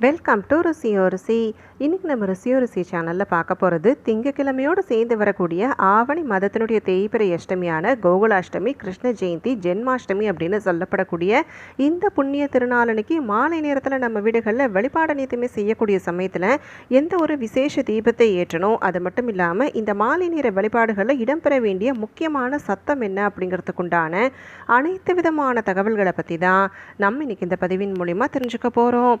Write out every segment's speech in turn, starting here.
Welcome to ருசியோ ருசி. இன்றைக்கி நம்ம ருசியோ ருசி சேனலில் பார்க்க போகிறது திங்கக்கிழமையோடு சேர்ந்து வரக்கூடிய ஆவணி மதத்தினுடைய தேய்பிரை அஷ்டமியான கோகுலாஷ்டமி கிருஷ்ண ஜெயந்தி ஜென்மாஷ்டமி அப்படின்னு சொல்லப்படக்கூடிய இந்த புண்ணிய திருநாளனைக்கு மாலை நேரத்தில் நம்ம வீடுகளில் வெளிப்பாடு அனைத்துமே செய்யக்கூடிய சமயத்தில் எந்த ஒரு விசேஷ தீபத்தை ஏற்றணும் அது மட்டும் இல்லாமல் இந்த மாலை நேர வழிபாடுகளில் இடம்பெற வேண்டிய முக்கியமான சத்தம் என்ன அப்படிங்கிறதுக்குண்டான அனைத்து விதமான தகவல்களை பற்றி தான் நம்ம இன்றைக்கி இந்த பதிவின் மூலிமா தெரிஞ்சுக்க போகிறோம்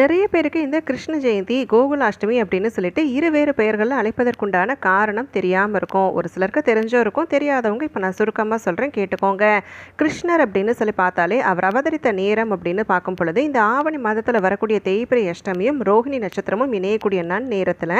நிறைய பேருக்கு இந்த கிருஷ்ண ஜெயந்தி கோகுலாஷ்டமி அப்படின்னு சொல்லிட்டு இருவேறு பெயர்களில் அழைப்பதற்குண்டான காரணம் தெரியாமல் இருக்கும். ஒரு சிலருக்கு தெரிஞ்சும் இருக்கும் தெரியாதவங்க இப்போ நான் சுருக்கமாக சொல்கிறேன் கேட்டுக்கோங்க. கிருஷ்ணர் அப்படின்னு சொல்லி பார்த்தாலே அவர் அவதரித்த நேரம் அப்படின்னு பார்க்கும் பொழுது இந்த ஆவணி மாதத்தில் வரக்கூடிய தேய்பிரை அஷ்டமியும் ரோஹிணி நட்சத்திரமும் இணையக்கூடிய நன் நேரத்தில்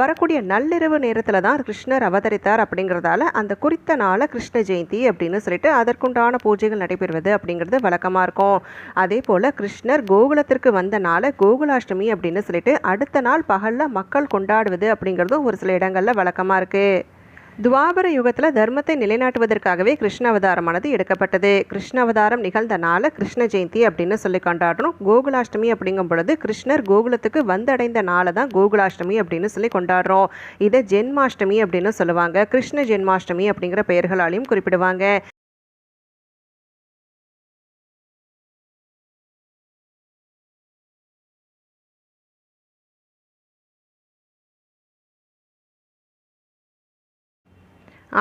வரக்கூடிய நள்ளிரவு நேரத்தில் தான் கிருஷ்ணர் அவதரித்தார் அப்படிங்கிறதால அந்த குறித்த நாளை கிருஷ்ண ஜெயந்தி அப்படின்னு சொல்லிட்டு அதற்குண்டான பூஜைகள் நடைபெறுவது அப்படிங்கிறது வழக்கமாக இருக்கும். அதே போல் கிருஷ்ணர் கோகுலத்திற்கு வந்த நாளை கோகுலாஷ்டமி அப்படின்னு சொல்லிட்டு அடுத்த நாள் பகலில் மக்கள் கொண்டாடுவது அப்படிங்கிறதும் ஒரு சில இடங்களில் வழக்கமாக இருக்குது துவாபர யுகத்தில் தர்மத்தை நிலைநாட்டுவதற்காகவே கிருஷ்ண அவதாரமானது எடுக்கப்பட்டது. கிருஷ்ண அவதாரம் நிகழ்ந்த நாளை கிருஷ்ண ஜெயந்தி அப்படின்னு சொல்லி கொண்டாடுறோம் கோகுலாஷ்டமி அப்படிங்கும் பொழுது கிருஷ்ணர் கோகுலத்துக்கு வந்தடைந்த நாளை தான் கோகுலாஷ்டமி அப்படின்னு சொல்லி கொண்டாடுறோம். இதை ஜென்மாஷ்டமி அப்படின்னு சொல்லுவாங்க. கிருஷ்ண ஜென்மாஷ்டமி அப்படிங்கிற பெயர்களாலையும் குறிப்பிடுவாங்க.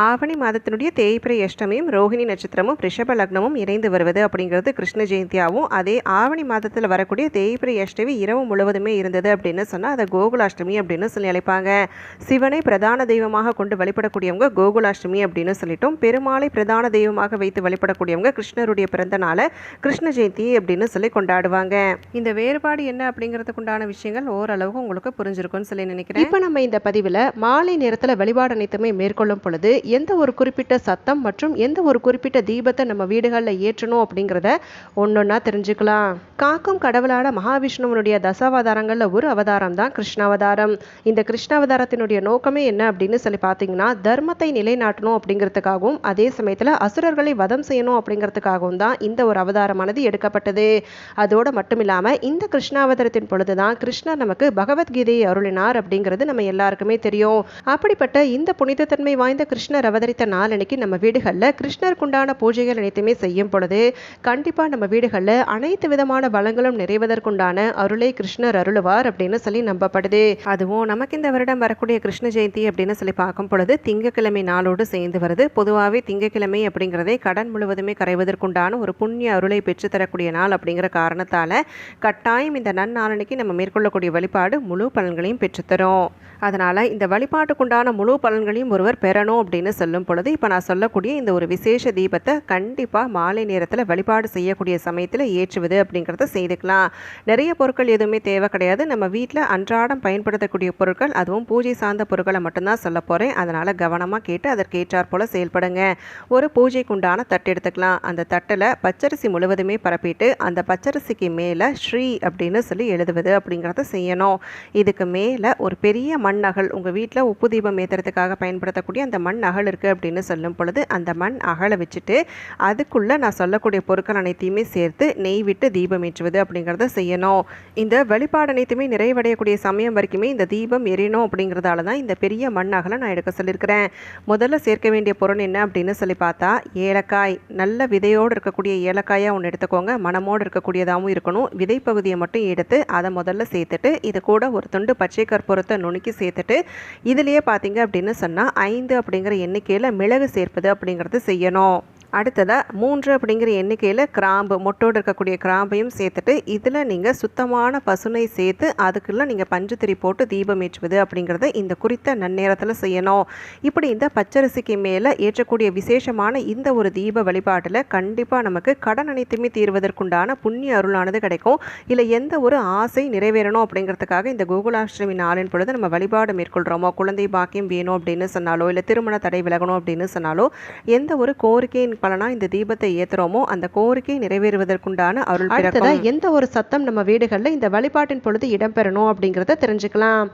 ஆவணி மாதத்தினுடைய தேய்பிரை அஷ்டமியும் ரோஹிணி நட்சத்திரமும் ரிஷப லக்னமும் இணைந்து வருவது அப்படிங்கிறது கிருஷ்ண ஜெயந்தியாகவும் அதே ஆவணி மாதத்தில் வரக்கூடிய தேய்பிரை அஷ்டமி இரவு முழுவதுமே இருந்தது அப்படின்னு சொன்னால் அதை கோகுலாஷ்டமி அப்படின்னு சொல்லி அழைப்பாங்க. சிவனை பிரதான தெய்வமாக கொண்டு வழிபடக்கூடியவங்க கோகுலாஷ்டமி அப்படின்னு சொல்லிட்டோம் பெருமாளை பிரதான தெய்வமாக வைத்து வழிபடக்கூடியவங்க கிருஷ்ணருடைய பிறந்த நாளை கிருஷ்ண ஜெயந்தி அப்படின்னு சொல்லி கொண்டாடுவாங்க. இந்த வேறுபாடு என்ன அப்படிங்கிறதுக்குண்டான விஷயங்கள் ஓரளவுக்கு உங்களுக்கு புரிஞ்சிருக்கும்னு சொல்லி நினைக்கிறேன். இப்போ நம்ம இந்த பதிவில் மாலை நேரத்தில் வழிபாடு அனைத்துமே மேற்கொள்ளும் பொழுது எந்த ஒரு குறிப்பிட்ட சத்தம் மற்றும் எந்த ஒரு குறிப்பிட்ட தீபத்தை நம்ம வீடுகளில் ஏற்றணும் அப்படிங்கிறத ஒன்றொன்னா தெரிஞ்சுக்கலாம். காக்கும் கடவுளான மகாவிஷ்ணுவனுடைய தசாவதாரங்களில் ஒரு அவதாரம் தான் கிருஷ்ணாவதாரம். இந்த கிருஷ்ணாவதாரத்தினுடைய நோக்கமே என்ன அப்படின்னு சொல்லி பார்த்தீங்கன்னா தர்மத்தை நிலைநாட்டணும் அப்படிங்கிறதுக்காகவும் அதே சமயத்தில் அசுரர்களை வதம் செய்யணும் அப்படிங்கிறதுக்காகவும் தான் இந்த ஒரு அவதாரமானது எடுக்கப்பட்டது. அதோடு மட்டும் இல்லாமல் இந்த கிருஷ்ணாவதாரத்தின் பொழுது தான் கிருஷ்ணர் நமக்கு பகவத்கீதையை அருளினார் அப்படிங்கிறது நம்ம எல்லாருக்குமே தெரியும். அப்படிப்பட்ட இந்த புனிதத்தன்மை வாய்ந்த கிருஷ்ண கிருஷ்ணர் அவதரித்த நாள் அன்னைக்கு நம்ம வீடுகளில் கிருஷ்ணருக்குண்டான பூஜைகள் அனைத்துமே செய்யும் பொழுது கண்டிப்பாக நம்ம வீடுகளில் அனைத்து விதமான வளங்களும் நிறைவதற்குண்டான அருளை கிருஷ்ணர் அருளுவார் அப்படின்னு சொல்லி நம்பப்படுது. அதுவும் நமக்கு இந்த வருடம் வரக்கூடிய கிருஷ்ண ஜெயந்தி அப்படின்னு சொல்லி பார்க்கும் பொழுது திங்கக்கிழமை நாளோடு சேர்ந்து வருது. பொதுவாகவே திங்கக்கிழமை அப்படிங்கிறதே கடன் முழுவதுமே கரைவதற்குண்டான ஒரு புண்ணிய அருளை பெற்றுத்தரக்கூடிய நாள் அப்படிங்கிற காரணத்தால் கட்டாயம் இந்த நன்னாளனைக்கு நம்ம மேற்கொள்ளக்கூடிய வழிபாடு முழு பலன்களையும் பெற்றுத்தரும் அதனால் இந்த வழிபாட்டுக்குண்டான முழு பலன்களையும் ஒருவர் பெறணும் அப்படின்னு சொல்லும் பொழுது இப்போ நான் சொல்லக்கூடிய இந்த ஒரு விசேஷ தீபத்தை கண்டிப்பாக மாலை நேரத்தில் வழிபாடு செய்யக்கூடிய சமயத்தில் ஏற்றுவது அப்படிங்கிறத செய்துக்கலாம். நிறைய பொருட்கள் எதுவுமே தேவை கிடையாது. நம்ம வீட்டில் அன்றாடம் பயன்படுத்தக்கூடிய பொருட்கள் அதுவும் பூஜை சார்ந்த பொருட்களை மட்டும்தான் சொல்ல போகிறேன் அதனால் கவனமாக கேட்டு அதற்கேற்றாற் போல் செயல்படுங்க. ஒரு பூஜைக்குண்டான தட்டு எடுத்துக்கலாம். அந்த தட்டில் பச்சரிசி முழுவதுமே பரப்பிட்டு அந்த பச்சரிசிக்கு மேலே ஸ்ரீ அப்படின்னு சொல்லி எழுதுவது அப்படிங்கிறத செய்யணும். இதுக்கு மேலே ஒரு பெரிய மண் அகல் உங்கள் வீட்டில் உப்பு தீபம் ஏற்றுறதுக்காக பயன்படுத்தக்கூடிய அந்த மண் அகல் இருக்குது அப்படின்னு சொல்லும் பொழுது அந்த மண் அகலை வச்சுட்டு அதுக்குள்ளே நான் சொல்லக்கூடிய பொருட்கள் அனைத்தையுமே சேர்த்து நெய் விட்டு தீபம் ஏற்றுவது அப்படிங்கிறத செய்யணும். இந்த வழிபாடு அனைத்துமே நிறைவடையக்கூடிய சமயம் வரைக்குமே இந்த தீபம் எரியணும் அப்படிங்கிறதால தான் இந்த பெரிய மண் அகலை நான் எடுக்க சொல்லியிருக்கிறேன். முதல்ல சேர்க்க வேண்டிய பொருள் என்ன அப்படின்னு சொல்லி பார்த்தா ஏலக்காய். நல்ல விதையோடு இருக்கக்கூடிய ஏலக்காயாக ஒன்று எடுத்துக்கோங்க. மனமோடு இருக்கக்கூடியதாகவும் இருக்கணும். விதை பகுதியை மட்டும் எடுத்து அதை முதல்ல சேர்த்துட்டு இது கூட ஒரு துண்டு பச்சை கற்பூரத்தை நுணுக்கி சேர்த்துட்டு இதுலேயே பார்த்தீங்க அப்படின்னு சொன்னால் ஐந்து அப்படிங்கிற எண்ணிக்கையில் மிளகு சேர்ப்பது அப்படிங்கிறது செய்யணும். அடுத்ததாக மூன்று அப்படிங்கிற எண்ணிக்கையில் கிராம்பு மொட்டோடு இருக்கக்கூடிய கிராம்பையும் சேர்த்துட்டு இதில் நீங்கள் சுத்தமான பசுனை சேர்த்து அதுக்குள்ளே நீங்கள் பஞ்சுத்திரி போட்டு தீபம் ஏற்றுவது அப்படிங்கிறத இந்த குறித்த நன்னேரத்தில் செய்யணும். இப்படி இந்த பச்சரிசிக்கு மேலே ஏற்றக்கூடிய விசேஷமான இந்த ஒரு தீப வழிபாட்டில் கண்டிப்பாக நமக்கு கடன் அனைத்துமே தீர்வதற்குண்டான புண்ணிய அருளானது கிடைக்கும். இல்லை எந்த ஒரு ஆசை நிறைவேறணும் அப்படிங்கிறதுக்காக இந்த கோகுலாஷ்டமி நாளின் பொழுது நம்ம வழிபாடு மேற்கொள்கிறோமோ குழந்தை பாக்கியம் வேணும் அப்படின்னு சொன்னாலோ இல்லை திருமண தடை விலகணும் அப்படின்னு சொன்னாலோ எந்த ஒரு கோரிக்கையின் பலனா இந்த தீபத்தை ஏத்துறோமோ அந்த கோரிக்கை நிறைவேறுவதற்குண்டான அருள் பிறக்கும். எந்த ஒரு சத்தம் நம்ம வீடுகளில் இந்த வழிபாட்டின் பொழுது இடம்பெறணும் அப்படிங்கிறத தெரிஞ்சுக்கலாம்.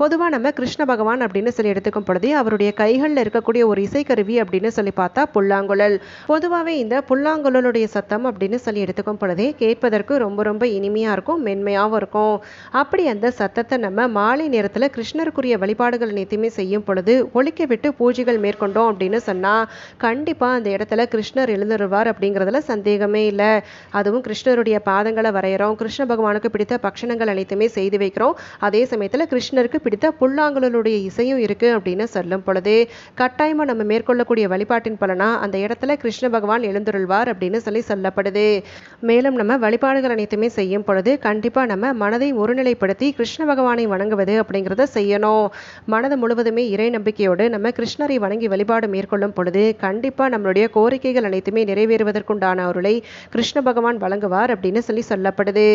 பொதுவாக நம்ம கிருஷ்ண பகவான் அப்படின்னு சொல்லி எடுத்துக்கும் பொழுதே அவருடைய கைகளில் இருக்கக்கூடிய ஒரு இசைக்கருவி அப்படின்னு சொல்லி பார்த்தா புல்லாங்குழல். பொதுவாகவே இந்த புல்லாங்குழலுடைய சத்தம் அப்படின்னு சொல்லி எடுத்துக்கும் பொழுதே கேட்பதற்கு ரொம்ப ரொம்ப இனிமையாக இருக்கும் மென்மையாகவும் இருக்கும். அப்படி அந்த சத்தத்தை நம்ம மாலை நேரத்தில் கிருஷ்ணருக்குரிய வழிபாடுகள் அனைத்தையுமே செய்யும் பொழுது ஒழிக்க விட்டு பூஜைகள் மேற்கொண்டோம் அப்படின்னு சொன்னால் கண்டிப்பாக அந்த இடத்துல கிருஷ்ணர் எழுந்துருவார் அப்படிங்கிறதுல சந்தேகமே இல்லை. அதுவும் கிருஷ்ணருடைய பாதங்களை வரைகிறோம் கிருஷ்ண பகவானுக்கு பிடித்த பக்ஷணங்கள் அனைத்துமே செய்து வைக்கிறோம். அதே சமயத்தில் கிருஷ்ணருக்கு பிடித்த புல்லாங்குழலுடைய இசையும் இருக்குது அப்படின்னு சொல்லும் பொழுது கட்டாயமாக நம்ம மேற்கொள்ளக்கூடிய வழிபாட்டின் பலனா அந்த இடத்துல கிருஷ்ண பகவான் எழுந்துருள்வார் அப்படின்னு சொல்லி சொல்லப்படுது. மேலும் நம்ம வழிபாடுகள் அனைத்துமே செய்யும் பொழுது கண்டிப்பாக நம்ம மனதை ஒருநிலைப்படுத்தி கிருஷ்ண பகவானை வணங்குவது அப்படிங்கிறத செய்யணும். மனது முழுவதுமே இறை நம்பிக்கையோடு நம்ம கிருஷ்ணரை வணங்கி வழிபாடு மேற்கொள்ளும் பொழுது கண்டிப்பாக நம்மளுடைய கோரிக்கைகள் அனைத்துமே நிறைவேறுவதற்குண்டான அருளை கிருஷ்ண பகவான் வழங்குவார் அப்படின்னு சொல்லி சொல்லப்படுது.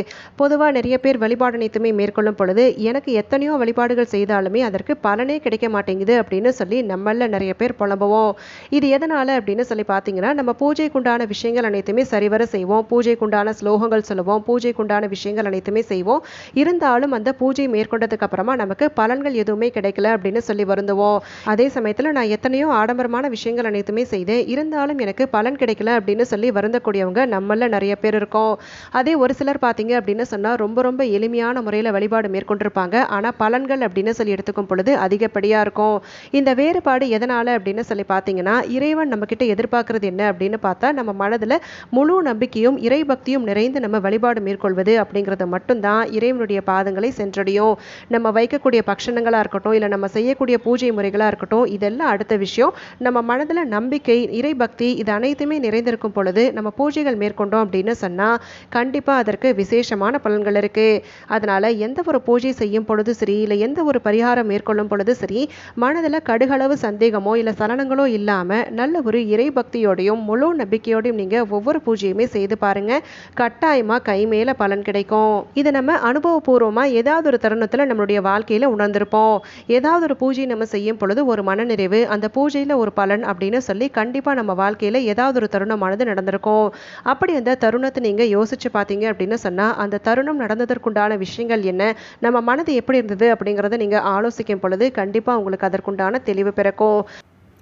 பொதுவாக நிறைய பேர் வழிபாடு அனைத்துமே மேற்கொள்ளும் பொழுது எனக்கு எத்தனையோ வழிபாடுகள் செய்தாலுமே அதற்கு பலனே கிடைக்க மாட்டேங்குது அப்படின்னு சொல்லி நம்மள நிறைய பேர் புலம்புவோம். இது எதனால் அப்படின்னு சொல்லி பார்த்தீங்கன்னா நம்ம பூஜைக்குண்டான விஷயங்கள் அனைத்துமே சரிவர செய்வோம். பூஜைக்குண்டான ஸ்லோகங்கள் சொல்லுவோம். பூஜைக்குண்டான விஷயங்கள் அனைத்துமே செய்வோம். இருந்தாலும் அந்த பூஜை மேற்கொண்டதுக்கு அப்புறமா நமக்கு பலன்கள் எதுவுமே கிடைக்கல அப்படின்னு சொல்லி வருந்துவோம். அதே சமயத்தில் நான் எத்தனையோ ஆடம்பரமான விஷயங்கள் அனைத்துமே செய்தேன். இருந்தாலும் எனக்கு பலன் கிடைக்கல அப்படின்னு சொல்லி வருந்தக்கூடியவங்க நம்மள நிறைய பேர் இருக்கோம். அதே ஒரு சிலர் பார்த்தீங்க அப்படின்னு சொன்னால் ரொம்ப ரொம்ப எளிமையான முறையில் வழிபாடு மேற்கொண்டிருப்பாங்க. ஆனால் பலன்கள் அப்படின்னு சொல்லி எடுத்துக்கும் பொழுது அதிகப்படியாக இருக்கும். இந்த வேறுபாடு எதனால் அப்படின்னு சொல்லி பார்த்தீங்கன்னா இறைவன் நம்மக்கிட்ட எதிர்பார்க்கறது என்ன அப்படின்னு பார்த்தா நம்ம மனதில் முழு நம்பிக்கையும் இறை பக்தியும் நிறைந்து நம்ம வழிபாடு மேற்கொள்வது அப்படிங்கிறது மட்டும்தான் இறைவனுடைய பாதங்களை சென்றடையும். நம்ம வைக்கக்கூடிய பக்ஷணங்களாக இருக்கட்டும் இல்லை நம்ம செய்யக்கூடிய பூஜை முறைகளாக இருக்கட்டும் இதெல்லாம் அடுத்த விஷயம். நம்ம மனதில் நம்பிக்கை இறை பக்தி இது அனைத்துமே நிறைந்திருக்கும் பொழுது நம்ம பூஜைகள் மேற்கொண்டோம் அப்படின்னு சொன்னால் கண்டிப்பாக அதற்கு விசேஷமான பலன்கள் இருக்குது அதனால் எந்த ஒரு பூஜை செய்யும் பொழுது சரி இல்லை எந்த ஒரு பரிகாரம் மேற்கொள்ளும் பொழுது சரி மனதில் கடுகளவு சந்தேகமோ இல்லை சலனங்களோ இல்லாமல் நல்ல ஒரு இறை பக்தியோடையும் முழு நம்பிக்கையோடையும் நீங்கள் ஒவ்வொரு பூஜையுமே செய்து பாருங்க. கட்டாயமாக கை மேலே பலன் கிடைக்கும். இதை நம்ம அனுபவபூர்வமாக ஏதாவது ஒரு தருணத்தில் நம்மளுடைய வாழ்க்கையில் உணர்ந்திருப்போம். ஏதாவது ஒரு பூஜை நம்ம செய்யும் பொழுது ஒரு மனநிறைவு அந்த பூஜையில் ஒரு பலன் அப்படின்னு சொல்லி கண்டிப்பாக நம்ம வாழ்க்கையில் ஏதாவது ஒரு தருணமானது நடந்திருக்கும். அப்படி அந்த தருணத்தை நீங்கள் யோசிச்சு பார்த்தீங்க அப்படின்னு சொன்னால் அந்த தருணம் நடந்ததற்குண்டான விஷயங்கள் என்ன? நம்ம மனது எப்படி இருந்தது அப்படிங்கிறத நீங்கள் ஆலோசிக்கும் பொழுது கண்டிப்பாக உங்களுக்கு அதற்குண்டான தெளிவு பிறக்கும்.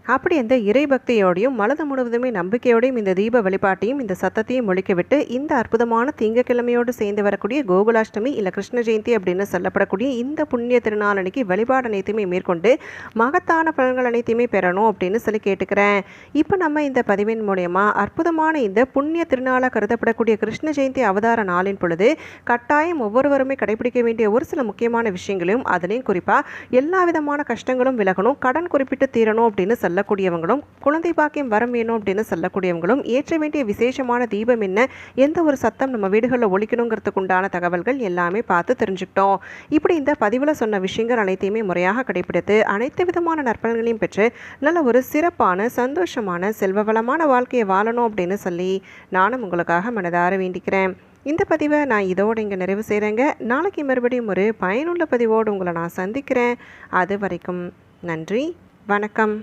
அப்படி அந்த இறை பக்தியோடையும் மனது முழுவதுமே நம்பிக்கையோடையும் இந்த தீப வழிபாட்டையும் இந்த சத்தத்தையும் முழிக்கவிட்டு இந்த அற்புதமான திங்கக்கிழமையோடு சேர்ந்து வரக்கூடிய கோகுலாஷ்டமி இல்லை கிருஷ்ண ஜெயந்தி அப்படின்னு சொல்லப்படக்கூடிய இந்த புண்ணிய திருநாள் அன்னைக்கு வழிபாடு அனைத்தையுமே மேற்கொண்டு மகத்தான பலன்கள் அனைத்தையுமே பெறணும் அப்படின்னு சொல்லி கேட்டுக்கிறேன். இப்போ நம்ம இந்த பதிவின் மூலயமா அற்புதமான இந்த புண்ணிய திருநாளாக கருதப்படக்கூடிய கிருஷ்ண ஜெயந்தி அவதார நாளின் பொழுது கட்டாயம் ஒவ்வொருவருமே கடைபிடிக்க வேண்டிய ஒரு சில முக்கியமான விஷயங்களையும் அதுலேயும் குறிப்பாக எல்லா விதமான கஷ்டங்களும் விலகணும் கடன் குறிப்பிட்டு தீரணும் அப்படின்னு சொல்ல சொல்லக்கூடியவங்களும் குழந்தை பாக்கியம் வரம் வேணும் அப்படின்னு சொல்லக்கூடியவங்களும் ஏற்ற வேண்டிய விசேஷமான தீபம் என்ன எந்த ஒரு சத்தம் நம்ம வீடுகளில் ஒழிக்கணுங்கிறதுக்கு உண்டான தகவல்கள் எல்லாமே பார்த்து தெரிஞ்சுக்கிட்டோம். இப்படி இந்த பதிவில் சொன்ன விஷயங்கள் அனைத்தையுமே முறையாக கடைபிடித்து அனைத்து விதமான நற்பலன்களையும் பெற்று நல்ல ஒரு சிறப்பான சந்தோஷமான செல்வ வளமான வாழ்க்கையை வாழணும் அப்படின்னு சொல்லி நானும் உங்களுக்காக மனதார வேண்டிக்கிறேன். இந்த பதிவை நான் இதோடு இங்கே நிறைவு செய்கிறேங்க நாளைக்கு மறுபடியும் ஒரு பயனுள்ள பதிவோடு உங்களை நான் சந்திக்கிறேன். அது வரைக்கும் நன்றி வணக்கம்.